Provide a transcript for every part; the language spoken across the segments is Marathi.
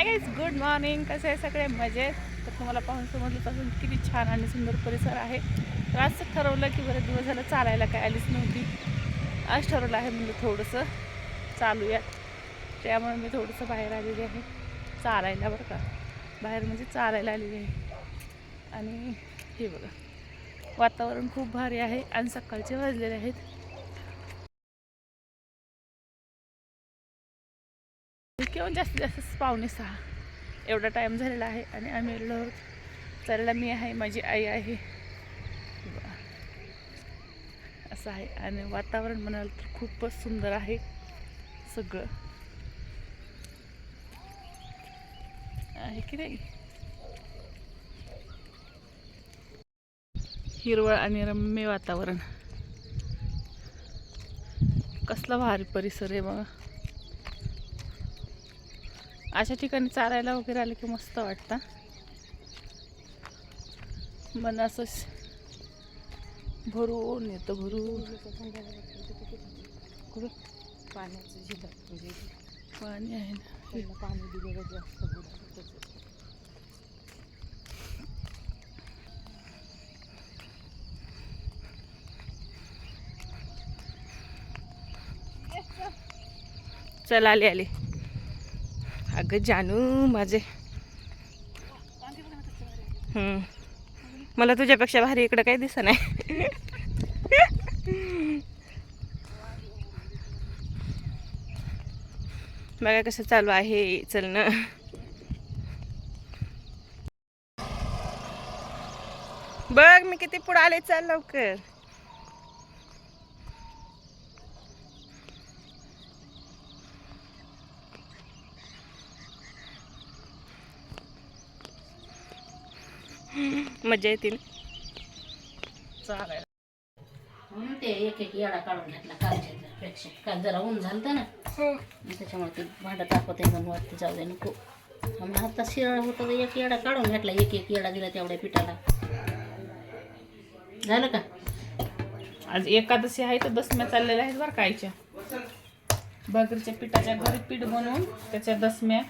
हाय गाईज गुड मॉर्निंग कसं आहे सगळे? मजेत? तर तुम्हाला पाहून समजलं पासून किती छान आणि सुंदर परिसर आहे. तर आज ठरवलं की बरेच दिवस झालं चालायला काय आलीच नव्हती. आज ठरवलं आहे म्हणजे थोडंसं चालूयात. त्यामुळे मी थोडंसं बाहेर आलेली आहे. चालायला बरं का. बाहेर म्हणजे चालायला आलेली आहे. आणि हे बघा वातावरण खूप भारी आहे आणि सकाळचे वाजलेले आहेत. पण जास्तीत जास्त पावणे सहा. एवढा टाईम झालेला आहे आणि आम्ही आलेलो चालला मी आहे माझी आई आहे. असं आहे. आणि वातावरण म्हणाल तर खूपच सुंदर आहे सगळं. आहे की नाही? हिरवळ आणि रम्य वातावरण. कसला भारी परिसर आहे बघा. अशा ठिकाणी चालायला वगैरे आलं की मस्त वाटतं. मन असं भरून येतं भरून. पाण्याचं जिल्हा म्हणजे पाणी आहे ना. पाणी दिलेलं जास्त चल आले आले. अगं जानू माझे. मला तुझ्यापेक्षा भारी इकडं काही दिसत नाही. बघा कसं चालू आहे चलणं बघ मी किती पुढे आले चाल लवकर. मजा येतील. चालेल. म्हणून ते एक एक येडा काढून घेतला कालच्या पेक्षा. काल जरा ऊन झालं ना मग त्याच्यामुळे ते भांडं तापत आहे म्हणून वाटते जाऊ दे नको. म्हणून आता शिराळ होतं तर एक येडा काढून घेतला एक एक येडा दिला तेवढ्या पिठाला. झालं का? आज एकादशी आहे तर दसम्या चाललेल्या आहेत बरं कायच्या भाकरीच्या पिठाच्या घरी पीठ बनवून त्याच्या दसम्या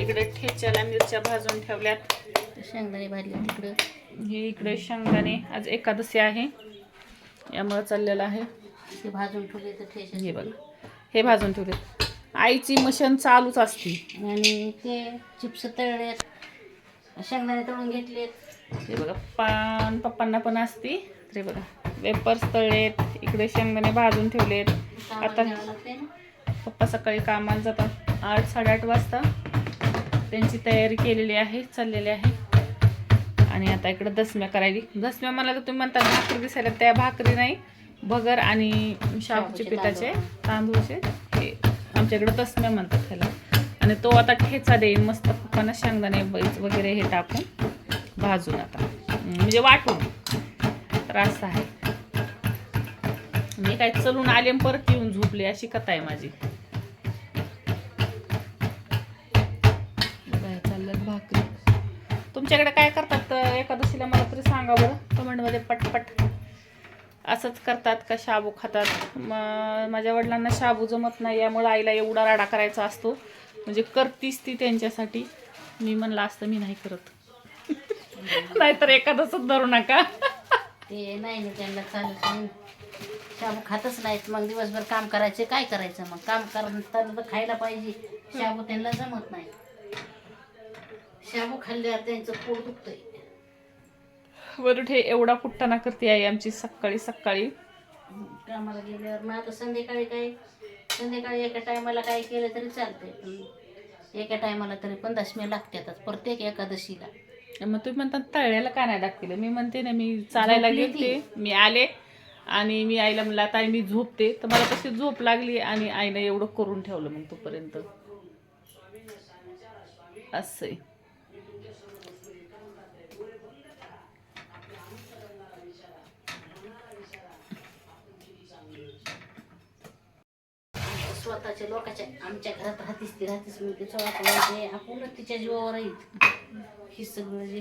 इकडे ठेच्याला मिरच्या भाजून ठेवल्यात. शेंगदाणे भाजले तिकडं. हे इकडे शेंगदाणे आज एकादशी आहे. यामुळे चाललेलं आहे. ते भाजून ठेवले तर ठेस हे बघा. हे भाजून ठेवले. आईची मशन चालूच असती. आणि ते चिप्स तळलेत शेंगदाणे तळून घेतलेत. हे बघा पान पप्पांना पण असती. तर हे बघा वेपर्स तळलेत इकडे शेंगदाणे भाजून ठेवलेत. आता पप्पा सकाळी कामाला जातात. आठ साडेआठ वाजता. त्यांची तयारी केलेली आहे चाललेली आहे. आणि आता इकडं दसम्या करायची दसम्या मला तर तुम्ही म्हणता भाकरी दिसायला त्या भाकरी नाही. भगर आणि शाबूचे शाबूचे पिठाचे तांदूळचे हे आमच्याकडे दसम्या म्हणतात त्याला. आणि तो आता ठेचा देईन मस्त पप्पांना शेंगदाणे बैच वगैरे हे टाकून भाजून आता. म्हणजे वाटून. तर असं आहे. मी काय चलून आले परत येऊन झोपले अशी कथा आहे माझी. तुमच्याकडे काय करतात? एकादशीला मला तरी सांगा बरं. कमेंटमध्ये पटपट. असंच करतात का शाबू खातात? मग माझ्या वडिलांना शाबू जमत नाही यामुळे आईला एवढा राडा करायचा असतो. म्हणजे करतीच ती त्यांच्यासाठी. मी म्हणलं असतं मी नाही करत. नाहीतर एखादंच धरू नका. ते नाही ना त्यांना चालत नाही. शाबू खातच नाहीत. मग दिवसभर काम करायचे काय करायचं? मग काम करताना खायला पाहिजे. शाबू त्यांना जमत नाही. शाबू खाल्ल्यावर त्यांचं पोट दुखतंय. बरं ठे एवढा कुट्टाणा करते आई आमची सकाळी सकाळी. कामाला गेल्यावर मग आता संध्याकाळी काय? संध्याकाळी एका टायमाला काय केलं तरी चालतंय पण एका टायमाला तरी पण दशम्या लागतातच प्रत्येक एकादशीला. मग तुम्ही म्हणता तळ्याला का नाही दाखवलं? मी म्हणते ना मी चालायला झोपली गेलते मी आले आणि मी आईला म्हणलं आता आई मी झोपते. तर मला तशी झोप लागली आणि आईनं एवढं करून ठेवलं मग तोपर्यंत. असं आहे. स्वतःच्या लोकांच्या आमच्या घरात राहतीस ती राहतीस मी तिचं वाटलं आपणच तिच्या जीवावर येईल हे सगळं जे.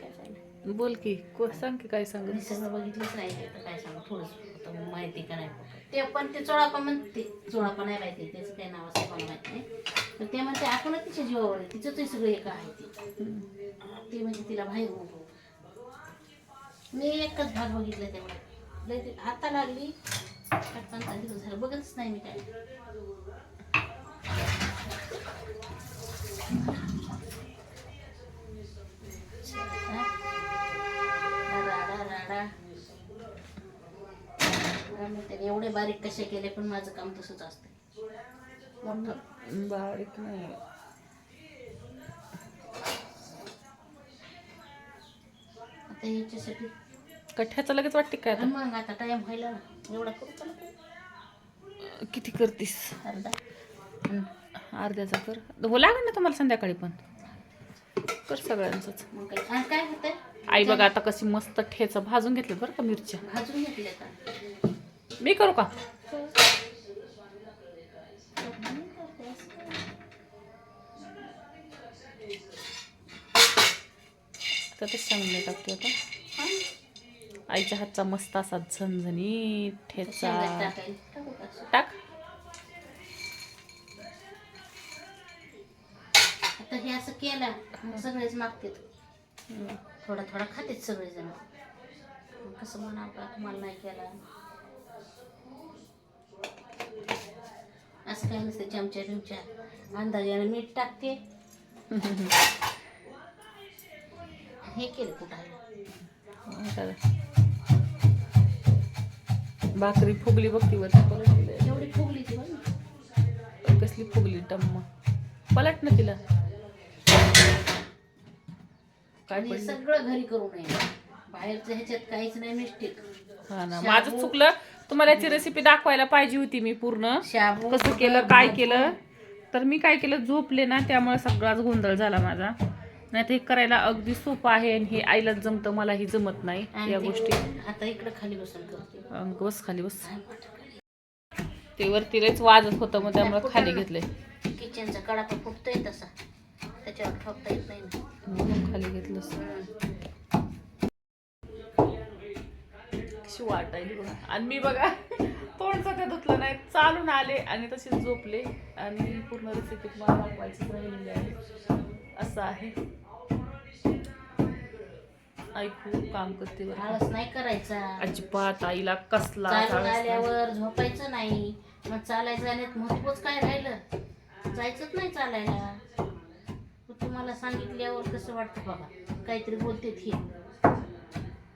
काय झालं बोल की को सांग की काय सांग? मी सगळं बघितलंच नाही ते तर काय सांगू? थोडंच आता माहिती का नाही ते पण ते चोळापा म्हणते. चोळापा नाही माहिती त्याचं काय नाव असं मला माहिती नाही. पण ते म्हणते आपण तिच्या जीवावर आहे. तिचं ते सगळं एक आहे ते. ते म्हणजे तिला बाहेर उभं. मी एकच भाग बघितला तेवढा. लय ते हाता लागली पाच पंधरा दिवस झालं बघतच नाही मी काय एवढे बारीक कसे केले पण माझं काम तसंच असतं. मोठं. बारीक नाही. आता याच्यासाठी कठ्याचं लगेच वाटते काय आता? मग आता टाइम व्हायला एवढा करू नको? किती करतीस? अर्धा. अर्ध्याचा कर. हो लागेल ना तुम्हाला संध्याकाळी पण. कर सगळ्यांचंच. मग काय? आणि काय होतंय? आई बघा आता कशी मस्त ठेचा भाजून घेतले बरं का मिरच्या. भाजून घेतले का? मी करू का? तर ते सांगून टाकते आता. आईच्या हातचा मस्त असा झणझणीत ठेचा. टाकू आता हे असं केलं सगळेच मागतात. थोडा थोडा खातेच सगळेजण. कसं म्हणावं तुम्हाला नाही केला. असं काय नसतं चमच्या बिमच्या अंदाजाने मीठ टाकते. हे केलं कुठायला भाकरी फुगली बघ ती वरती एवढी फुगली ती. कसली फुगली टम्मा. पलट ना तिला. काय सगळं घरी करू नये. बाहेरचं ह्याच्यात काहीच नाही मिस्टेक. हा ना माझं चुकलं. तुम्हाला याची रेसिपी दाखवायला पाहिजे होती मी पूर्ण. कसं केलं काय केलं? तर मी काय केलं झोपले ना त्यामुळे सगळाच गोंधळ झाला माझा. नाही तर हे करायला अगदी सोपं आहे आणि हे आईला जमतं मलाही जमत नाही या गोष्टी. आता इकडे खाली बसून बस खाली बस. ते वरती लयच वाजत होतं मग त्यामुळे खाली घेतले नाही. किचनचा कडा पण फुटतोय तसा. त्याच्यावर ठोकता येत नाही म्हणून खाली हम्म. कशी वाटायली बघा. आणि मी बघा तोंड सध्या धुतलं नाही चालून आले आणि तसेच झोपले. आणि पूर्ण रेसिपी मला दाखवायची राहिलेली आहे. असं आहे. आई खूप काम करते. आळस नाही करायचा. अजिबात आईला कसला चालून आळस नाही. आल्यावर झोपायचं नाही. मग चालायचं जाण्यात महत्वच काय राहिलं? जायचंच नाही चालायला. मग तुम्हाला सांगितल्यावर कसं वाटतं बाबा काहीतरी बोलते हे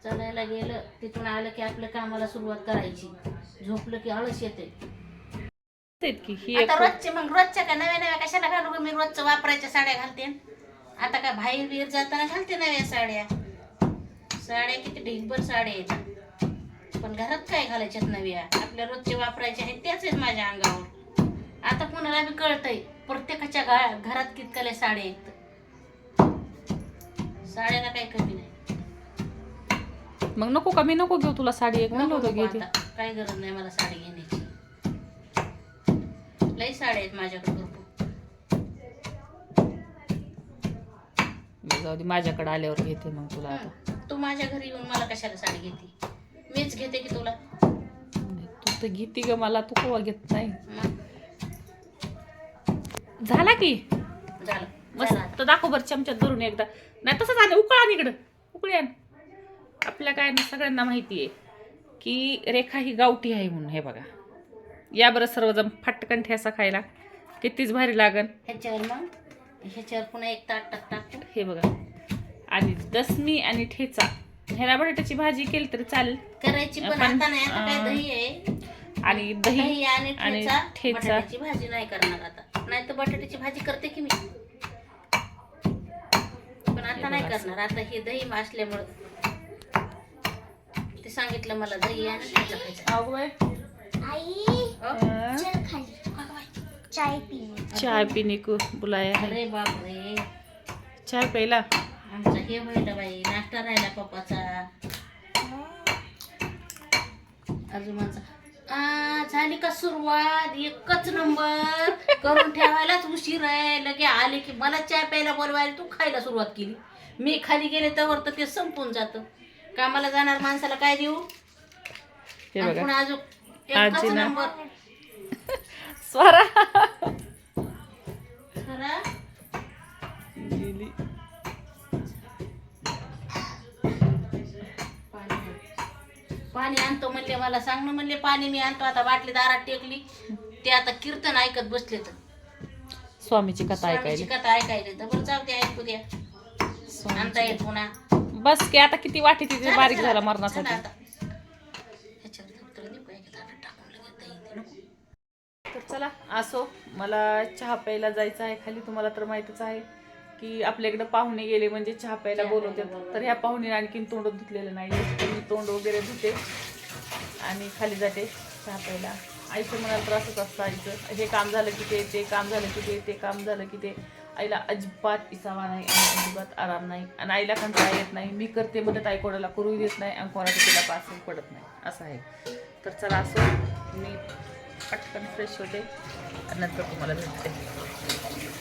चालायला गेलं तिथून आलं की आपल्या कामाला सुरुवात करायची. झोपलं की आळस येते. तेच की ही एक आता रोजचे मग रोजच्या का नव्या नव्या कशाला घालू गं? मी रोजचं वापरायच्या साड्या घालते. आता काय बाहेर बिहेर जाताना घालते नव्या साड्या. साड्या किती ढिगभर साड्या आहेत. पण घरात काय घालायच्यात नव्या? आपल्या रोजचे वापरायचे आहेत त्याच आहेत माझ्या अंगावर. आता कोणाला बी कळतंय प्रत्येकाच्या घरात कितकाल्या साड्या आहेत. साड्याला काही कमी नाही. मग नको का? मी नको घेऊ तुला साडी एक. म्हणलं नको होतं आता. काही गरज नाही मला साडी घेण्याची. लई साड्या आहेत माझ्याकडे जाऊ दे माझ्याकडे आल्यावर घेते मग तुला आता. हं. तू माझ्या घरी येऊन मला कशाला साडी घेते? मीच घेते की तुला? तू तर घेते ग मला तू कवा घेत नाही? मग? झाला की? झालं. झालं. मस्त दाखव बरं चमच्यात धरून एकदा. नाही तसं झालं उकळा आण इकडं. उकळी आण. आपल्या काय ना सगळ्यांना माहिती आहे की रेखा ही गावठी आहे म्हणून हे बघा. या बरं सर्वजण फटकन ठेसा खायला. कितीच भारी लागन. ह्याच्यावर मग? ह्याच्यावर पुन्हा एक ताट टाक टाकू. हे बघा. आणि दसमी आणि ठेचा. ह्याला बटाट्याची भाजी केली तरी चालेल. करायची पण आता नाही आता काय अं, दही आहे? आणि दही आणि ठेचा. भाजी नाही करणार आता. नाही तर बटाट्याची भाजी करते की मी? पण आता नाही. करणार. आता हे दही असल्यामुळं ते सांगितलं मला दही आणि ठेचा खायचा. अं? चाय पीने चाय पीने को बुलाया है। अरे बापरे. चाय प्यायला आमचा हे व्हायला बाई नाश्ता राहिला पप्पाचा. आजोबांचा झाली का सुरुवात? एकच नंबर. करून ठेवायलाच उशीर आहे. लगे आले की मला चाय प्यायला बोलवायला तू खायला सुरुवात केली. मी खाली गेले तर तर ते संपून जातं. कामाला जाणार माणसाला काय देऊ? हे पुन्हा अजून एकच. नंबर. suara. Suara? पाणी आणतो म्हणले मला सांग ना म्हणले पाणी मी आणतो आता बाटली दारात टेकली. ते आता कीर्तन ऐकत बसले तर. स्वामीची कथा ऐकायची कथा ऐकायला. तर बरं जाऊ दे ऐकू द्या आणता येत पुन्हा. बस की आता किती वाटी तिथे बारीक झाला मरणासाठी. आता. चला असो. मला चहा प्यायला जायचं आहे. खाली तुम्हाला तर माहीतच आहे की आपल्या इकडे पाहुणे गेले म्हणजे चहा प्यायला बोलवतात. प्यायला तर ह्या पाहुणे आणखीन तोंड धुतलेलं नाही. मी तोंड वगैरे धुते आणि खाली जाते चहा प्यायला. आईचं म्हणाल तर असंच असतं आईचं. हे काम झालं की ते ते काम झालं की ते ते काम झालं की ते. आईला अजिबात इसावा नाही आणि अजिबात आराम नाही. आणि आईला कंटाळा येत नाही. मी करते मदत आई कोणाला करू देत नाही आणि कोणाचं तिला पासून पडत नाही. असं आहे. तर चला असो. मी पटकन फ्रेश होते. नंतर तुम्हाला भेटते.